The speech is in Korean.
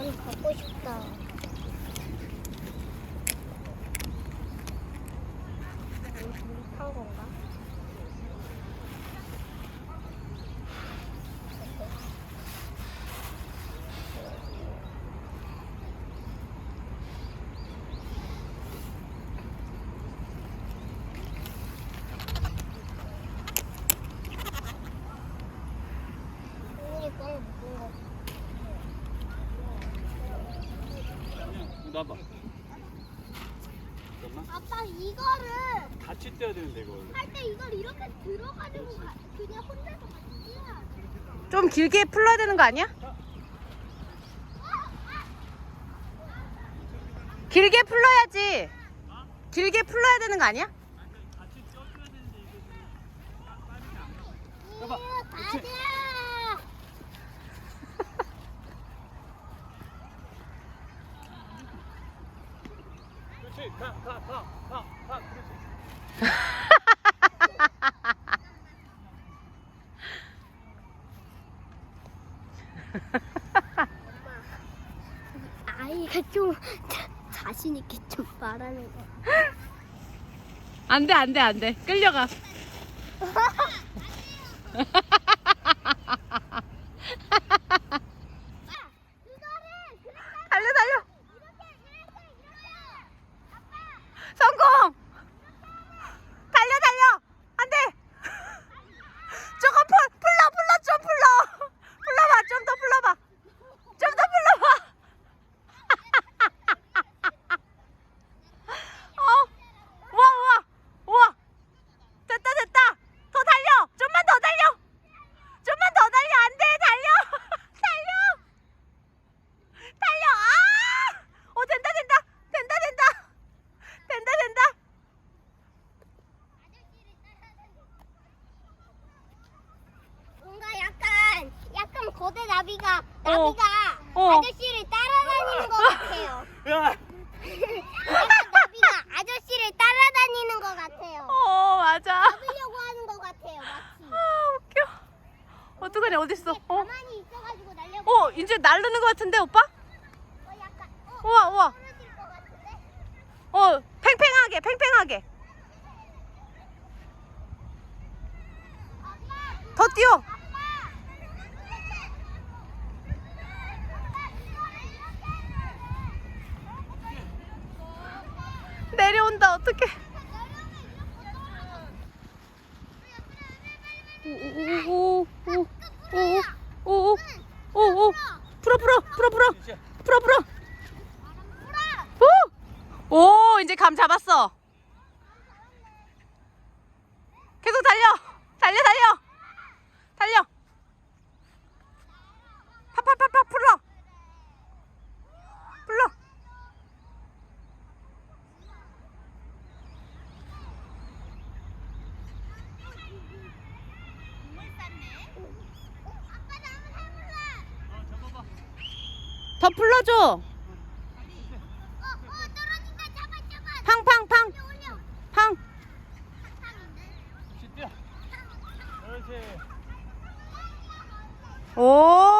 나는 갖고 싶다. 놔봐. 잠깐만. 아빠 이거를 같이 떼야 되는데 이걸. 할때 이걸 이렇게 들어가지고 가, 그냥 혼자서 같이 뛰어야 돼. 좀 길게 풀러야 되는 거 아니야? 길게 풀러야지. 길게 풀러야 되는 거 아니야? 이거 봐봐. 가자. 그렇지. 가, 가, 가, 가, 가. 그렇지. 아이가 좀 자, 자신 있게 좀 말하는 거. 안 돼, 안 돼, 안 돼. 끌려가. 三公 거대 나비가 어. 나비가 어. 아저씨를 따라다니는 것 같아요. 야, 나비가 아저씨를 따라다니는 것 같아요. 어, 맞아. 잡으려고 하는 것 같아요, 마치. 아, 웃겨. 어떡하냐, 어딨어? 어? 가만히 있어가지고 날려. 어, 이제 날르는 것 같은데, 오빠? 어, 약간 어, 우와, 우와. 떨어질 것 같은데. 어, 팽팽하게, 팽팽하게. 엄마, 더 뛰어. 내려온다, 어떡해. 오오오오오오오오오오 풀어 풀어 풀어 풀어. 풀어 풀어 오! 오 이제 감 잡았어 더 풀러줘. 팡팡팡. 팡. 오.